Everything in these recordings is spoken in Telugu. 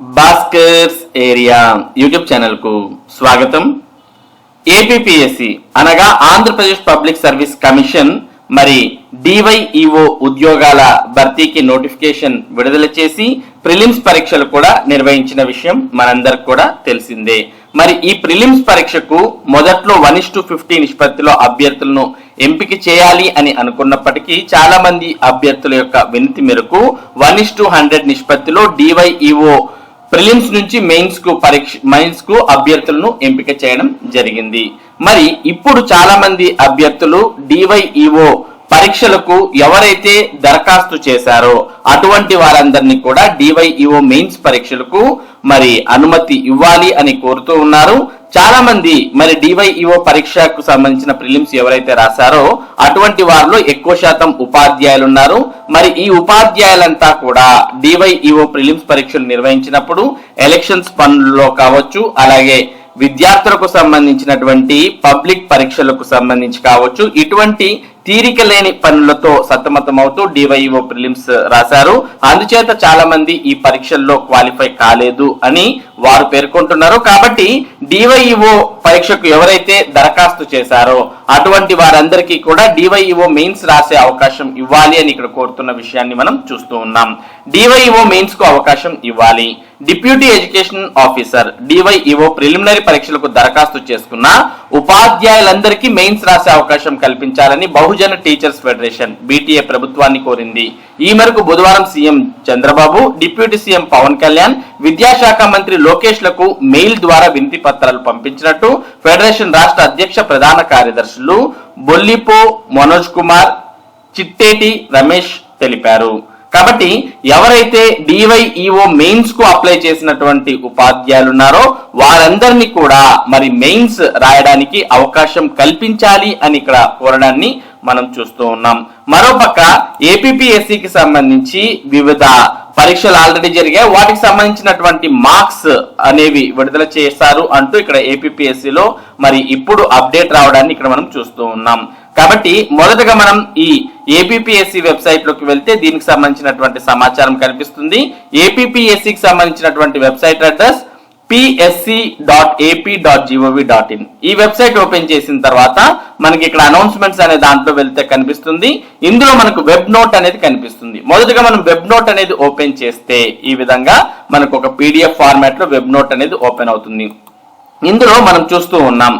భాస్కర్స్ ఏరియా యూట్యూబ్ ఛానల్కు స్వాగతం. ఏపీపీఎస్సి అనగా ఆంధ్రప్రదేశ్ పబ్లిక్ సర్వీస్ కమిషన్ మరి డివైఈఓ ఉద్యోగాల భర్తీకి నోటిఫికేషన్ విడుదల చేసి ప్రిలిమ్స్ పరీక్షలు కూడా నిర్వహించిన విషయం మనందరికి కూడా తెలిసిందే. మరి ఈ ప్రిలిమ్స్ పరీక్షకు మొదట్లో వన్ ఇస్ టు ఫిఫ్టీ నిష్పత్తిలో అభ్యర్థులను ఎంపిక చేయాలి అని అనుకున్నప్పటికీ చాలా మంది అభ్యర్థుల యొక్క వినతి మేరకు వన్ ఇస్ టు హండ్రెడ్ నిష్పత్తిలో డివైఈఓ ప్రిలిమ్స్ నుంచి మెయిన్స్కు పరీక్ష మెయిన్స్కు అభ్యర్థులను ఎంపిక చేయడం జరిగింది. మరి ఇప్పుడు చాలా మంది అభ్యర్థులు డివైఈఓ పరీక్షలకు ఎవరైతే దరఖాస్తు చేశారో అటువంటి వారందరినీ కూడా డివైఈఓ మెయిన్స్ పరీక్షలకు మరి అనుమతి ఇవ్వాలి అని కోరుతూ ఉన్నారు. చాలా మంది మరి డివైఈఓ పరీక్షకు సంబంధించిన ప్రిలిమ్స్ ఎవరైతే రాశారో అటువంటి వారిలో ఎక్కువ శాతం ఉపాధ్యాయులు ఉన్నారు. మరి ఈ ఉపాధ్యాయులంతా కూడా డివైఈఓ ప్రిలిమ్స్ పరీక్షలు నిర్వహించినప్పుడు ఎలక్షన్స్ పనుల్లో కావచ్చు అలాగే విద్యార్థులకు సంబంధించినటువంటి పబ్లిక్ పరీక్షలకు సంబంధించి కావచ్చు ఇటువంటి తీరిక లేని పనులతో సతమతమవుతూ డివైఓ ప్రిలిమ్స్ రాశారు. అందుచేత చాలా మంది ఈ పరీక్షల్లో క్వాలిఫై కాలేదు అని వారు పేర్కొంటున్నారు. కాబట్టి డివైఈఓ పరీక్షకు ఎవరైతే దరఖాస్తు చేశారో అటువంటి వారందరికీ కూడా డివైఈఓ మెయిన్స్ రాసే అవకాశం ఇవ్వాలి అని ఇక్కడ కోరుతున్న విషయాన్ని మనం చూస్తూ ఉన్నాం. డివైఈఓ మెయిన్స్కు అవకాశం ఇవ్వాలి. Deputy education officer DYEO preliminary పరీక్షలకు దరఖాస్తు చేసుకున్న ఉపాధ్యాయులందరికీ మెయిన్స్ రాసే అవకాశం కల్పించాలని బహుజన టీచర్స్ ఫెడరేషన్ బీటీఏ ప్రభుత్వాన్ని కోరింది. ఈ మేరకు బుధవారం CM Chandrababu deputy CM Pawan Kalyan విద్యాశాఖ మంత్రి లోకేష్లకు మెయిల్ ద్వారా వినతి పత్రాలు పంపించినట్టు ఫెడరేషన్ రాష్ట్ర అధ్యక్ష ప్రధాన కార్యదర్శులు బొల్లిపో మనోజ్ కుమార్ చిట్టేటి రమేష్ తెలిపారు. కాబట్టి ఎవరైతే డివైఈఓ మెయిన్స్కు అప్లై చేసినటువంటి ఉపాధ్యాయులు ఉన్నారో వారందరినీ కూడా మరి మెయిన్స్ రాయడానికి అవకాశం కల్పించాలి అని ఇక్కడ కోరడాన్ని మనం చూస్తూ ఉన్నాం. మరోపక్క ఏపీఎస్సికి సంబంధించి వివిధ పరీక్షలు ఆల్రెడీ జరిగాయి. వాటికి సంబంధించినటువంటి మార్క్స్ అనేవి విడుదల చేశారు అంటూ ఇక్కడ ఏపీఎస్సిలో మరి ఇప్పుడు అప్డేట్ రావడాన్ని ఇక్కడ మనం చూస్తూ ఉన్నాం. కాబట్టి మొదటగా మనం ఈ ఏపీఎస్సి వెబ్సైట్లోకి వెళ్తే దీనికి సంబంధించినటువంటి సమాచారం కనిపిస్తుంది. ఏపీఎస్సికి సంబంధించినటువంటి website address PSC dot AP dot GOV dot in ఈ వెబ్సైట్ ఓపెన్ చేసిన తర్వాత మనకి ఇక్కడ అనౌన్స్మెంట్స్ అనే దాంట్లో వెళ్తే కనిపిస్తుంది. ఇందులో మనకు వెబ్ నోట్ అనేది కనిపిస్తుంది. మొదటగా మనం వెబ్ నోట్ అనేది ఓపెన్ చేస్తే ఈ విధంగా మనకు ఒక పీడిఎఫ్ ఫార్మాట్లో వెబ్ నోట్ అనేది ఓపెన్ అవుతుంది. ఇందులో మనం చూస్తూ ఉన్నాం.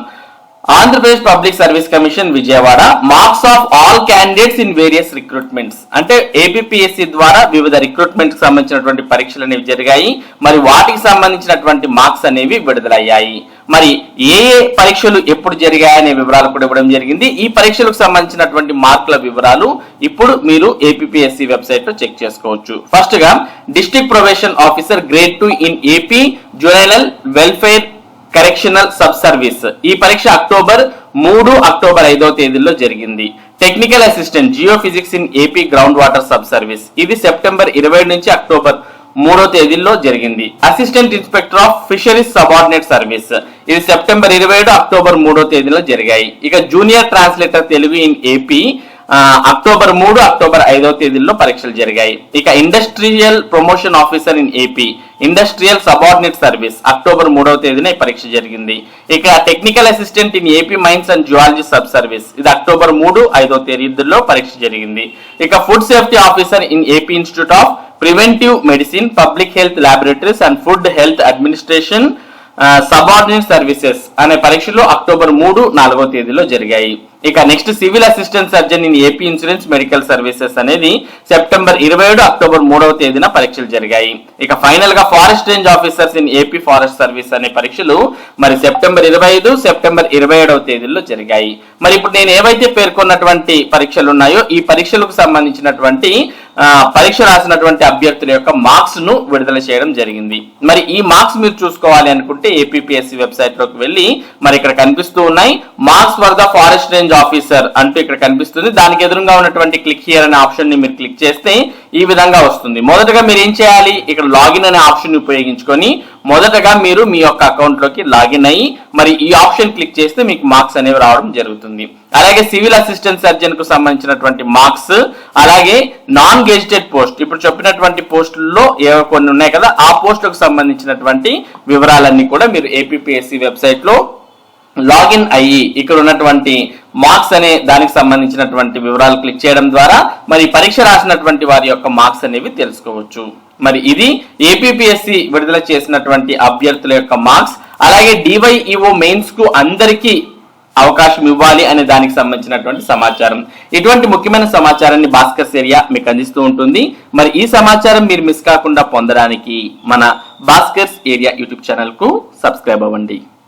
Andhra Pradesh public service commission Vijayawada marks of all candidates in various recruitments అంటే ఏపీపీఎస్సీ ద్వారా వివిధ రిక్రూట్మెంట్కి సంబంధించినటువంటి పరీక్షలు అనేవి జరిగాయి. మరి వాటికి సంబంధించినటువంటి మార్క్స్ అనేవి విడుదలయ్యాయి. మరి ఏ ఏ పరీక్షలు ఎప్పుడు జరిగాయనే వివరాలు కూడా ఇవ్వడం జరిగింది. ఈ పరీక్షలకు సంబంధించినటువంటి మార్కుల వివరాలు ఇప్పుడు మీరు ఏపీఎస్సి వెబ్సైట్లో చెక్ చేసుకోవచ్చు. ఫస్ట్గా district probation officer grade two in AP juvenile welfare correctional sub service ఈ పరీక్ష అక్టోబర్ మూడు అక్టోబర్ ఐదో తేదీల్లో జరిగింది. Technical assistant geophysics in AP ground water sub service ఇది సెప్టెంబర్ ఇరవై నుంచి అక్టోబర్ మూడో తేదీల్లో జరిగింది. Assistant inspector of fisheries subordinate service ఇది సెప్టెంబర్ ఇరవై ఏడు అక్టోబర్ మూడో తేదీలో జరిగాయి. ఇక junior translator Telugu in AP October మూడు అక్టోబర్ ఐదో తేదీల్లో పరీక్షలు జరిగాయి. ఇక industrial promotion officer in AP industrial subordinate service October మూడవ తేదీన ఈ పరీక్ష జరిగింది. ఇక technical assistant in AP mines and zoology sub service ఇది అక్టోబర్ మూడు ఐదో తేదీల్లో పరీక్ష జరిగింది. ఇక food safety officer in AP institute of preventive medicine public health laboratories and food health administration subordinate services అనే పరీక్షలు అక్టోబర్ మూడు నాలుగో తేదీలో జరిగాయి. ఇక next civil assistant surgeon in AP insurance medical services అనేది సెప్టెంబర్ ఇరవై ఏడు అక్టోబర్ మూడవ తేదీన పరీక్షలు జరిగాయి. ఇక ఫైనల్గా forest range officers in AP forest service అనే పరీక్షలు మరి సెప్టెంబర్ ఇరవై ఐదు సెప్టెంబర్ ఇరవై ఏడవ తేదీల్లో జరిగాయి. మరి ఇప్పుడు నేను ఏవైతే పేర్కొన్నటువంటి పరీక్షలు ఉన్నాయో ఈ పరీక్షలకు సంబంధించినటువంటి పరీక్ష రాసినటువంటి అభ్యర్థుల యొక్క మార్క్స్ను విడుదల చేయడం జరిగింది. మరి ఈ మార్క్స్ మీరు చూసుకోవాలి అనుకుంటే ఏపీఎస్సి వెబ్సైట్లోకి వెళ్ళి మరి ఇక్కడ కనిపిస్తూ ఉన్నాయి. Marks for the forest range officer అంటూ ఇక్కడ కనిపిస్తుంది. దానికి ఎదురుగా ఉన్నటువంటి క్లిక్ హియర్ అనే ఆప్షన్ని మీరు క్లిక్ చేస్తే ఈ విధంగా వస్తుంది. మొదటగా మీరు ఏం చేయాలి? ఇక్కడ లాగిన్ అనే ఆప్షన్ ఉపయోగించుకొని మొదటగా మీరు మీ యొక్క అకౌంట్లోకి లాగిన్ అయ్యి మరి ఈ ఆప్షన్ క్లిక్ చేస్తే మీకు మార్క్స్ అనేవి రావడం జరుగుతుంది. అలాగే సివిల్ అసిస్టెంట్ సర్జన్కు సంబంధించినటువంటి మార్క్స్ అలాగే నాన్ గెజిటెడ్ పోస్ట్ ఇప్పుడు చెప్పినటువంటి పోస్టుల్లో ఏవో కొన్ని ఉన్నాయి కదా ఆ పోస్టులకు సంబంధించినటువంటి వివరాలన్నీ కూడా మీరు ఏపీఎస్సి వెబ్సైట్లో లాగిన్ అయ్యి ఇక్కడ ఉన్నటువంటి మార్క్స్ అనే దానికి సంబంధించినటువంటి వివరాలు క్లిక్ చేయడం ద్వారా మరి పరీక్ష రాసినటువంటి వారి యొక్క మార్క్స్ అనేవి తెలుసుకోవచ్చు. మరి ఇది ఏపీఎస్సి విడుదల చేసినటువంటి అభ్యర్థుల యొక్క మార్క్స్. అలాగే డివైఈఓ మెయిన్స్కు అందరికీ అవకాశం ఇవ్వాలి అనే దానికి సంబంధించినటువంటి సమాచారం. ఇటువంటి ముఖ్యమైన సమాచారాన్ని భాస్కర్స్ ఏరియా మీకు అందిస్తూ ఉంటుంది. మరి ఈ సమాచారం మీరు మిస్ కాకుండా పొందడానికి మన భాస్కర్స్ ఏరియా యూట్యూబ్ ఛానల్కు సబ్స్క్రైబ్ అవ్వండి.